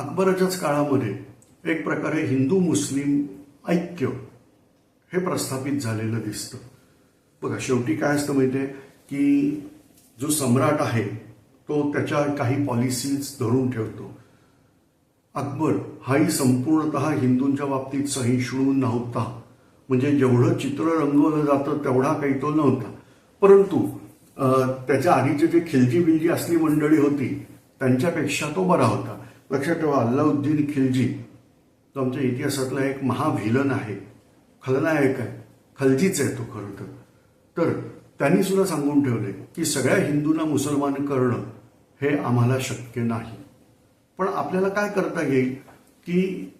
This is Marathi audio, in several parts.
अकबराच्याच काळामध्ये एक प्रकारे हिंदू मुस्लिम ऐक्य हे प्रस्थापित झालेलं दिसतं. बघा शेवटी काय असतं माहितीये की जो सम्राट आहे तो त्याच्या काही पॉलिसीज धरून ठेवतो. अकबर हाही संपूर्णत हिंदूंच्या बाबतीत सहिष्णू नव्हता. म्हणजे जेवढं चित्र रंगवलं जातं तेवढा काही तो नव्हता. परंतु त्याच्या आधीचे जे खिलजी बिलजी असली मंडळी होती त्यांच्यापेक्षा तो बरा होता. लक्षात ठेवा अल्लाउद्दीन खिलजी तो आमच्या इतिहासातला एक महाव्हिलन आहे. खलनायक आहे. खलजीच आहे तो खरं तर. तर त्यांनी सुद्धा सांगून ठेवले की सगळ्या हिंदूंना मुसलमान करणं हे आम्हाला शक्य नाही. पण आपल्याला काय करता येईल? की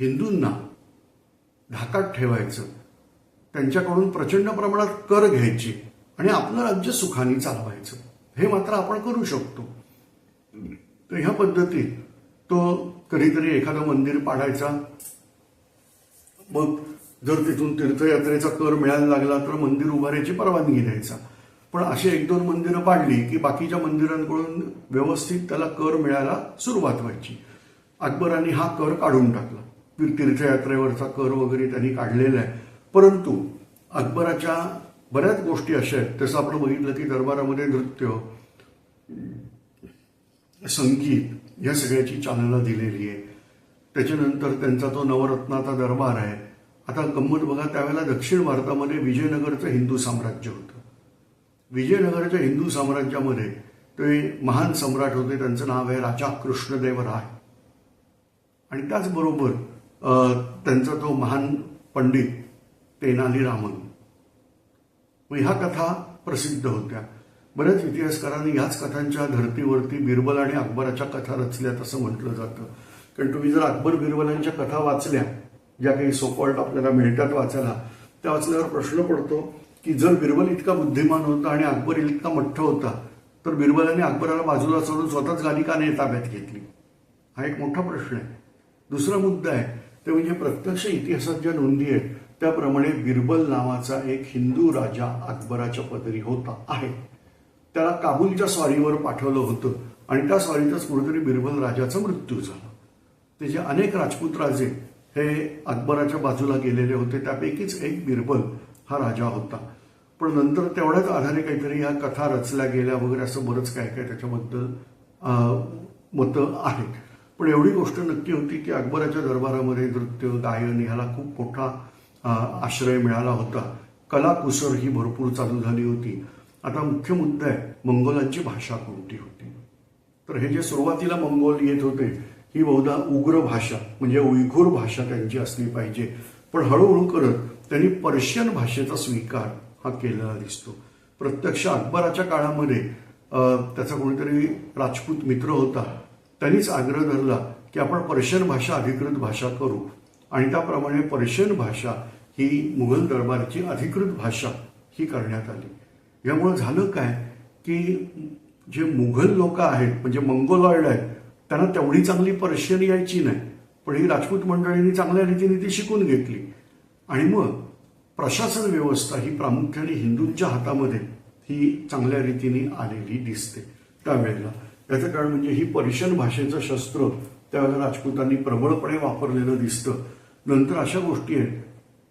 हिंदूंना धाकात ठेवायचं. त्यांच्याकडून प्रचंड प्रमाणात कर घ्यायची आणि आपलं राज्य सुखाने चालवायचं. हे मात्र आपण करू शकतो. तर ह्या पद्धतीत तो कधीतरी एखादं मंदिर पाडायचा. मग जर तिथून तीर्थयात्रेचा कर मिळायला लागला तर मंदिर उभारायची परवानगी द्यायचा. पण अशी एक दोन मंदिरं पाडली की बाकीच्या मंदिरांकडून व्यवस्थित त्याला कर मिळायला सुरुवात व्हायची. अकबरांनी हा कर काढून टाकला. तीर्थयात्रेवरचा कर वगैरे त्यांनी काढलेला आहे. परंतु अकबराच्या बऱ्याच गोष्टी अशा आहेत. तसं आपण बघितलं की दरबारामध्ये नृत्य संगीत या सगळ्याची चालना दिलेली आहे. त्याच्यानंतर त्यांचा तो नवरत्नाचा दरबार आहे. आता गंमत बघा त्यावेळेला दक्षिण भारतामध्ये विजयनगरचं हिंदू साम्राज्य होतं. विजयनगरच्या हिंदू साम्राज्यामध्ये ते महान सम्राट होते त्यांचं नाव आहे राजा कृष्णदेव राय. आणि त्याचबरोबर त्यांचा तो महान पंडित तेनाली रामन मग ह्या कथा प्रसिद्ध होत्या. बऱ्याच इतिहासकारांनी ह्याच कथांच्या धर्तीवरती बिरबल आणि अकबराच्या कथा रचल्यात असं म्हटलं जातं. कारण तुम्ही जर अकबर बिरबलांच्या कथा वाचल्या ज्या काही सोपॉल्ट आपल्याला मिळतात वाचायला त्या वाचल्यावर प्रश्न पडतो की जर बिरबल इतका बुद्धिमान होता आणि अकबर इतका मठ्ठ होता तर बिरबलांनी अकबराला बाजूला सोडून स्वतःच गालिकाने का नाही ताब्यात घेतली. हा एक मोठा प्रश्न आहे. दुसरा मुद्दा आहे ते म्हणजे प्रत्यक्ष इतिहासात ज्या नोंदी आहेत त्याप्रमाणे बिरबल नावाचा एक हिंदू राजा अकबराच्या पदरी होता आहे. त्याला काबूलच्या स्वारीवर पाठवलं होतं. आणि त्या स्वारीतच कुठेतरी बिरबल राजाचा मृत्यू झाला. त्याचे अनेक राजपूत राजे हे अकबराच्या बाजूला गेलेले होते त्यापैकीच एक बिरबल हा राजा होता. पण नंतर तेवढ्याच आधारे काहीतरी या कथा रचल्या गेल्या वगैरे असं बरंच काय काय त्याच्याबद्दल मतं आहेत. पण एवढी गोष्ट नक्की होती की अकबराच्या दरबारामध्ये नृत्य गायन ह्याला खूप मोठा आश्रय मिळाला होता. कलाकुसर ही भरपूर चालू झाली होती. आता मुख्य मुद्दा आहे मंगोलांची भाषा कोणती होती? तर हे जे सुरुवातीला मंगोल येत होते ही बहुधा उग्र भाषा म्हणजे उयघुर भाषा त्यांची असली पाहिजे. पण हळूहळू करत त्यांनी पर्शियन भाषेचा स्वीकार हा केलेला दिसतो. प्रत्यक्ष अकबराच्या काळामध्ये त्याचा कोणीतरी राजपूत मित्र होता. त्यांनीच आग्रह धरला की आपण पर्शियन भाषा अधिकृत भाषा करू. आणि त्याप्रमाणे पर्शियन भाषा ही मुघल दरबारची अधिकृत भाषा ही करण्यात आली. यामुळं झालं काय की जे मुघल लोक आहेत म्हणजे मंगोलॉइड आहेत त्यांना तेवढी चांगली पर्शियन यायची नाही. पण ही राजपूत मंडळींनी चांगल्या रीतीने ती शिकून घेतली. आणि मग प्रशासन व्यवस्था ही प्रामुख्याने हिंदूंच्या हातामध्ये ही चांगल्या रीतीने आलेली दिसते. त्यावेळेला याचं कारण म्हणजे ही पर्शियन भाषेचं शस्त्र त्यावेळेला राजपूतांनी प्रबळपणे वापरलेलं दिसतं. नंतर अशा गोष्टी आहेत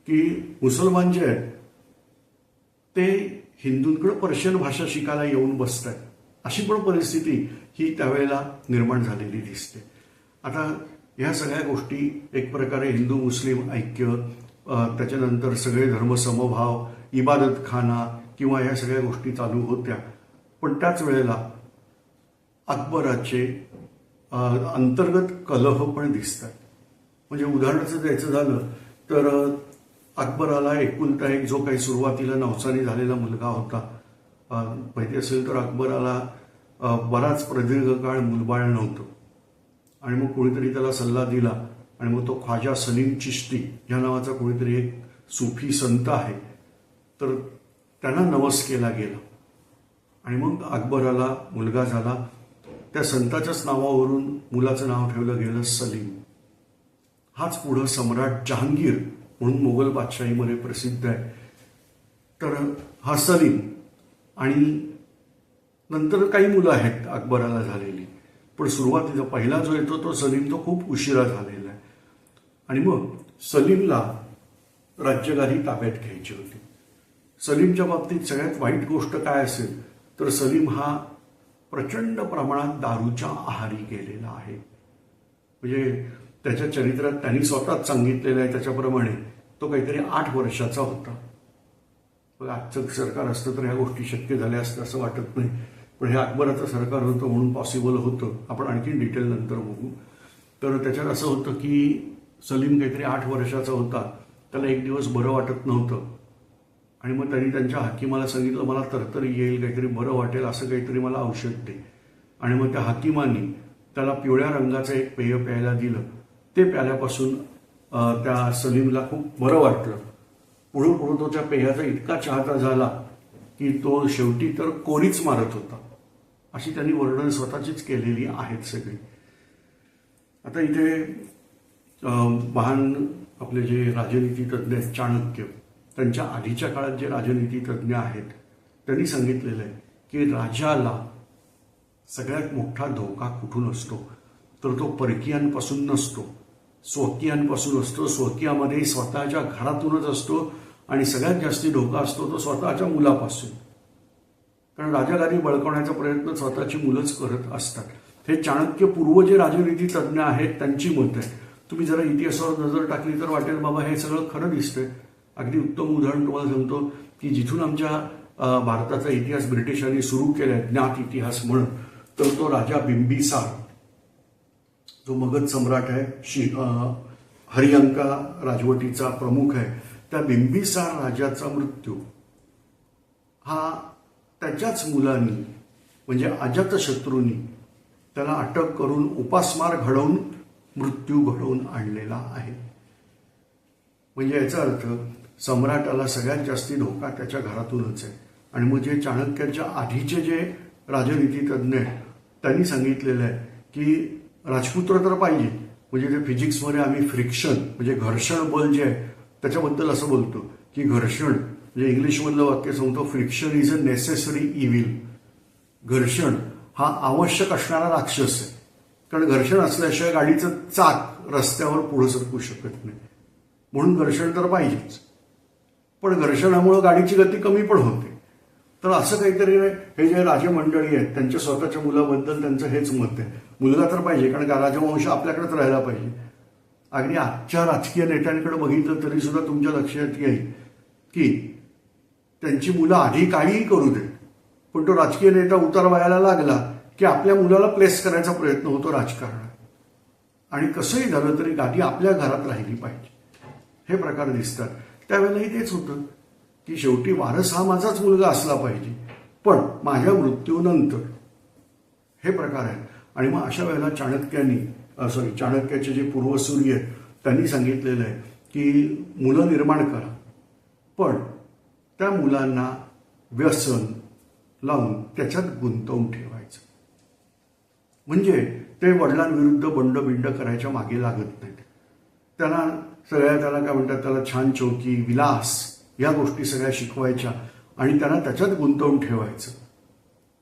की मुसलमान जे आहेत ते हिंदूंकडे पर्शियन भाषा शिकायला येऊन बसत आहेत अशी पण परिस्थिती ही त्यावेळेला निर्माण झालेली दिसते. आता ह्या सगळ्या गोष्टी एक प्रकारे हिंदू मुस्लिम ऐक्य त्याच्यानंतर सगळे धर्मसमभाव इबादत खाना किंवा ह्या सगळ्या गोष्टी चालू होत्या. पण त्याच वेळेला अकबराचे अंतर्गत कलह पण दिसतात. म्हणजे उदाहरणाचं द्यायचं झालं तर अकबराला एकुलता एक जो काही सुरुवातीला नवसानी झालेला मुलगा होता माहिती असेल तर अकबराला बराच प्रदीर्घ काळ मुलबाळ नव्हतं. आणि मग कोणीतरी त्याला सल्ला दिला आणि मग तो ख्वाजा सलीम चिश्ती या नावाचा कोणीतरी एक सुफी संत आहे. तर त्यांना नवस केला गेला. आणि मग अकबराला मुलगा झाला. त्या संताच्याच नावावरून मुलाचं नाव ठेवलं गेलं सलीम. हाच पुढं सम्राट जहांगीर म्हणून मोगल बादशाहीमध्ये प्रसिद्ध आहे. तर हा सलीम आणि नंतर काही मुलं आहेत अकबराला झालेली. पण सुरुवातीचा पहिला जो येतो तो सलीम तो खूप उशिरा झालेला आहे. आणि मग सलीमला राज्यगारी ताब्यात घ्यायची होती. सलीमच्या बाबतीत सगळ्यात वाईट गोष्ट काय असेल तर सलीम हा प्रचंड प्रमाणात दारूच्या आहारी गेलेला आहे. म्हणजे त्याच्या चरित्रात त्यांनी स्वतःच सांगितलेलं आहे त्याच्याप्रमाणे. तो काहीतरी आठ वर्षाचा होता. मग आजचं सरकार असतं तर ह्या गोष्टी शक्य झाल्या असतं असं वाटत नाही. पण हे अकबराचं सरकार होतं म्हणून पॉसिबल होतं. आपण आणखी डिटेल नंतर बघू. तर त्याच्यात असं होतं की सलीम काहीतरी आठ वर्षाचा होता. त्याला एक दिवस बरं वाटत नव्हतं. आणि मग त्यांनी त्यांच्या हाकिमाला सांगितलं मला तरतरी येईल काहीतरी बरं वाटेल असं काहीतरी मला औषध दे. आणि मग त्या हाकिमाने त्याला पिवळ्या रंगाचं एक पेय प्यायला दिलं. ते प्याल्यापासून त्या सलीमला खूप बरं वाटलं. पुढं पुढं तो त्या पेयाचा इतका चाहता झाला की तो शेवटी तर कोरीच मारत होता. अशी त्यांनी वर्णन स्वतःचीच केलेली आहेत सगळी. आता इथे महान आपले जे राजनीती तज्ज्ञ आहेत चाणक्य त्यांच्या आधीच्या काळात जे राजनीती तज्ज्ञ आहेत त्यांनी सांगितलेलं आहे की राजाला सगळ्यात मोठा धोका कुठून असतो? तर तो परकीयांपासून नसतो. स्वकीयांपासून असतो. स्वकीयामध्ये स्वतःच्या घरातूनच असतो आणि सगळ्यात जास्ती धोका असतो तो स्वतःच्या मुलापासून. कारण राजागादी बळकवण्याचा प्रयत्न स्वतःची मुलंच करत असतात. हे चाणक्यपूर्व जे राजनीती तज्ज्ञ आहेत त्यांची मत आहे. तुम्ही जरा इतिहासावर नजर टाकली तर वाटेल बाबा हे सगळं खरं दिसतंय. अगदी उत्तम उदाहरण तुम्हाला सांगतो की जिथून आमच्या भारताचा इतिहास ब्रिटिशांनी सुरू केलाय ज्ञात इतिहास म्हणून तर तो राजा बिंबिसार जो मगध सम्राट आहे शि हरियंका राजवटीचा प्रमुख आहे त्या बिंबिसार राजाचा मृत्यू. हा त्याच्याच मुलांनी म्हणजे अजातशत्रूंनी त्याला अटक करून उपासमार घडवून मृत्यू घडवून आणलेला आहे. म्हणजे याचा अर्थ सम्राटाला सगळ्यात जास्ती धोका त्याच्या घरातूनच आहे. आणि मग जे चाणक्याच्या आधीचे जे राजनीतीतज्ञ आहेत त्यांनी सांगितलेलं आहे की राजपुत्र तर पाहिजे. म्हणजे ते फिजिक्समध्ये आम्ही फ्रिक्शन म्हणजे घर्षण बल जे आहे त्याच्याबद्दल असं बोलतो की घर्षण म्हणजे इंग्लिशमधलं वाक्य सांगतो friction is a necessary evil घर्षण हा आवश्यक असणारा राक्षस आहे. कारण घर्षण असल्याशिवाय गाडीचं चाक रस्त्यावर पुढे सरकू शकत नाही. म्हणून घर्षण तर पाहिजेच. पण घर्षणामुळे गाडीची गती कमी पण होते. तर असं काहीतरी हे जे राजमंडळी आहेत त्यांच्या स्वतःच्या मुलाबद्दल त्यांचं हेच मत आहे. मुलगा तर पाहिजे कारण का राजवंश आपल्याकडेच राहायला पाहिजे. अगदी आजच्या राजकीय नेत्यांकडे बघितलं तरी सुद्धा तुमच्या लक्षात येईल की त्यांची मुलं आधी काहीही करू देत पण तो राजकीय नेता उतार व्हायला लागला की आपल्या मुलाला प्लेस करायचा प्रयत्न होतो राजकारणात. आणि कसंही झालं तरी गाठी आपल्या घरात राहिली पाहिजे. हे प्रकार दिसतात. त्यावेळेलाही तेच होतं. की शेवटी वारस हा माझाच मुलगा असला पाहिजे. पण माझ्या मृत्यूनंतर हे प्रकार आहेत. आणि मग अशा वेळेला चाणक्यांनी सॉरी चाणक्याचे जे पूर्वसूरी आहेत त्यांनी सांगितलेलं आहे की मुलं निर्माण करा. पण त्या मुलांना व्यसन लावून त्याच्यात गुंतवून ठेवायचं. म्हणजे ते वडिलांविरुद्ध बंडबिंड करायच्या मागे लागत नाहीत. त्यांना सगळ्या त्याला काय म्हणतात त्याला छान चौकी विलास या गोष्टी सगळ्या शिकवायच्या आणि त्यांना त्याच्यात गुंतवून ठेवायचं.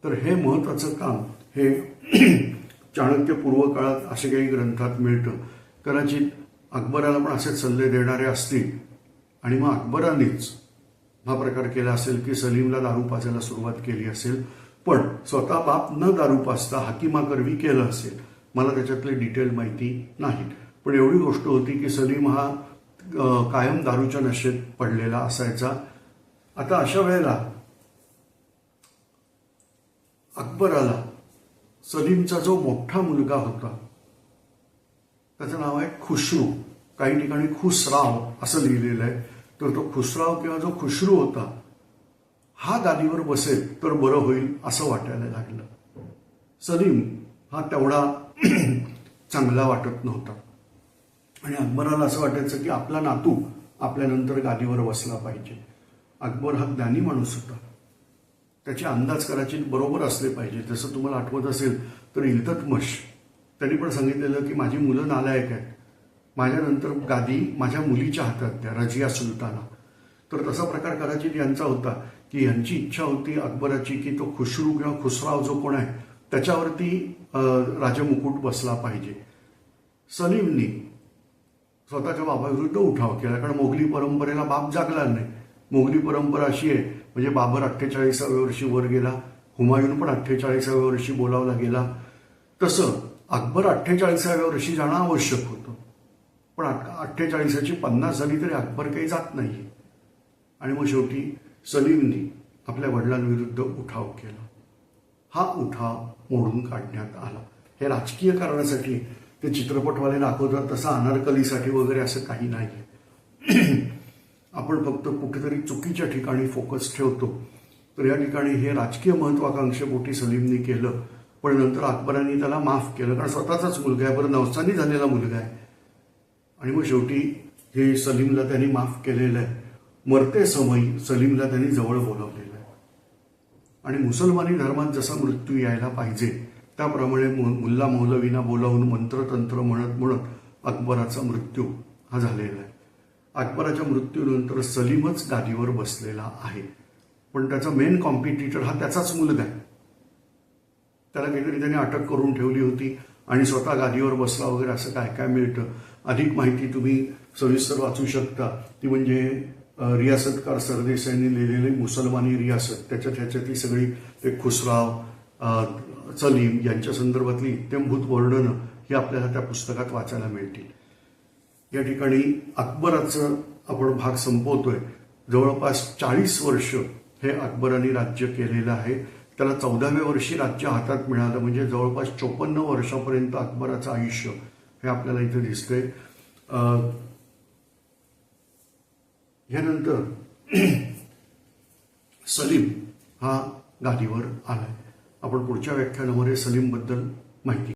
तर हे महत्वाचं काम हे चाणक्य पूर्व काळात असे काही ग्रंथात मिळतं. कदाचित अकबराला पण असे सल्ले देणारे असतील. आणि मग अकबरानेच हा प्रकार केला असेल की सलीमला दारू पाजायला सुरुवात केली असेल. पण स्वतः बाप न दारू पाजता हाकिमाकरवी केलं असेल. मला त्याच्यातले डिटेल माहिती नाही. पण एवढी गोष्ट होती की सलीम हा कायम दारूच्या नशेत पडलेला असायचा. आता अशा वेळेला अकबराला सलीमचा जो मोठा मुलगा होता त्याचं नाव आहे खुशरू. काही ठिकाणी खुसराव असं लिहिलेलं आहे. तर तो खुसराव किंवा जो खुशरू होता हा गादीवर बसेल तर बरं होईल असं वाटायला लागलं. सलीम हा तेवढा चांगला वाटत नव्हता. आणि अकबराला असं वाटायचं की आपला नातू आपल्यानंतर गादीवर बसला पाहिजे. अकबर हा ज्ञानी माणूस होता. त्याचे अंदाज करायचे बरोबर असले पाहिजे. जसं तुम्हाला आठवत असेल तर इल्ततमश त्यांनी पण सांगितलेलं की माझी मुलं नालायक आहेत. माझ्यानंतर गादी माझ्या मुलीच्या हातात द्या रजिया सुलताना. तर तसा प्रकार कदाचित यांचा होता की यांची इच्छा होती अकबराची की तो खुशरू किंवा खुसराव जो कोण आहे त्याच्यावरती राजमुकुट बसला पाहिजे. सलीमनी स्वतःच्या बाबाविरुद्ध उठाव केला. कारण मोगली परंपरेला बाप जागला नाही. मोगली परंपरा अशी आहे म्हणजे बाबर अठ्ठेचाळीसाव्या वर्षी वर गेला हुमायून पण अठ्ठेचाळीसाव्या वर्षी बोलावला गेला. तसं अकबर अठ्ठेचाळीसाव्या वर्षी जाणं आवश्यक होतं. पण अठ्ठेचाळीसाची पन्नास झाली तरी अकबर काही जात नाही आणि मग शेवटी सलीमनी आपल्या वडिलांविरुद्ध उठाव केला. हा उठाव मोडून काढण्यात आला. हे राजकीय कारणासाठी ते चित्रपटवाले दाखवतात तसं अनारकलीसाठी वगैरे असं काही नाही. आपण फक्त कुठेतरी चुकीच्या ठिकाणी फोकस ठेवतो. तर या ठिकाणी हे राजकीय महत्वाकांक्षेपोटी सलीमनी केलं पण नंतर अकबरांनी त्याला माफ केलं. कारण स्वतःचाच मुलगा आहे बरं नवसानी झालेला मुलगा आहे. आणि मग शेवटी हे सलीमला त्यांनी माफ केलेलं आहे. मरते समयी सलीमला त्यांनी जवळ बोलावलेलं आहे. आणि मुसलमानी धर्मात जसा मृत्यू यायला पाहिजे त्याप्रमाणे मु- मुल्ला मौलवीना बोलावून मंत्रतंत्र म्हणत म्हणत अकबराचा मृत्यू हा झालेला आहे. अकबराच्या मृत्यूनंतर सलीमच गादीवर बसलेला आहे. पण त्याचा मेन कॉम्पिटिटर हा त्याचाच मुलगा आहे. त्याला काहीतरी त्याने अटक करून ठेवली होती आणि स्वतः गादीवर बसला वगैरे असं काय काय मिळतं? अधिक माहिती तुम्ही सविस्तर वाचू शकता. ती म्हणजे रियासतकार सरदेसाईंनी लिहिलेले मुसलमानी रियासत. त्याच्यात ह्याच्यातली सगळी ते खुसराव सलीम यांच्या संदर्भातली इत्यंभूत वर्णनं ही आपल्याला त्या पुस्तकात वाचायला मिळतील. या ठिकाणी अकबराचं आपण भाग संपवतोय. जवळपास चाळीस वर्ष हे अकबराने राज्य केलेलं आहे. त्याला चौदाव्या वर्षी राज्य हातात मिळालं म्हणजे जवळपास चोपन्न वर्षापर्यंत अकबराचं आयुष्य हे आपल्याला इथे दिसतंय. ह्यानंतर सलीम हा गादीवर आलाय. आपण पुढच्या व्याख्यानामध्ये सलीमबद्दल माहिती